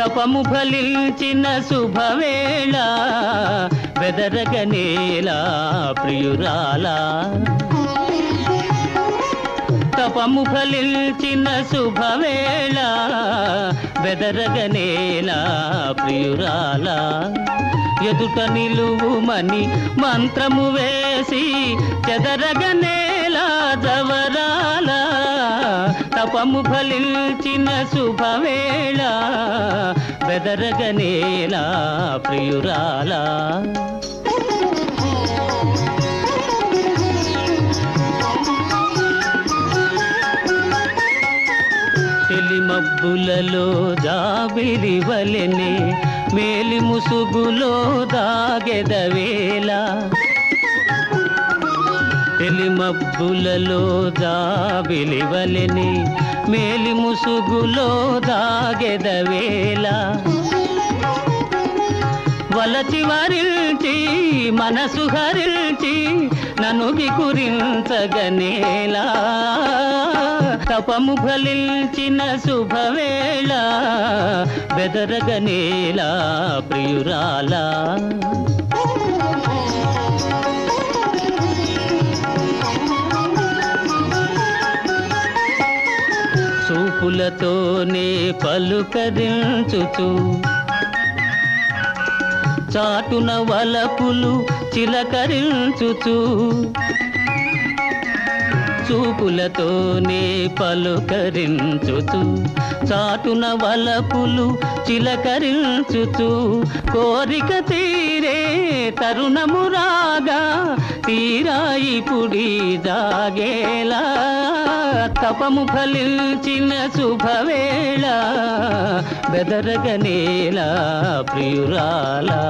తపము ఫలించిన శుభవేళ బెదరగనేలా ప్రియురాలా. తపము ఫలించిన శుభవేళ బెదరగనేలా ప్రియురాలా. ఎదుట నిలువుమని మంత్రము వేసి చెదరగనేలా జవరా శుభము ఫలించిన శుభవేళ బెదరగనేలా ప్రియురాలా. మబ్బులలో జాబిలి వలెనే మేలి ముసుగులో దాగెదవేలా తెలిమబ్బులలో జాబిలి మేలి ముసుగులో దాగెదవేళ వలచి వరిల్చి మనసు హరిల్చి నన్ను గికురించగనేలా తపము ఫలించిన శుభవేళ బెదరగనేలా ప్రియురాలా. చూపులతోనే పలుకరించుచు చాటున వలపులు చిలకరించుచు. చూపులతోనే పలుకరించుచు చాటున వలపులు చిలకరించుచు. కోరిక తీరే తరుణము రాగా తీరాయి పుడి జాగేలా. తపము ఫలించిన శుభవేళ బెదరగనేలా ప్రియురాలా.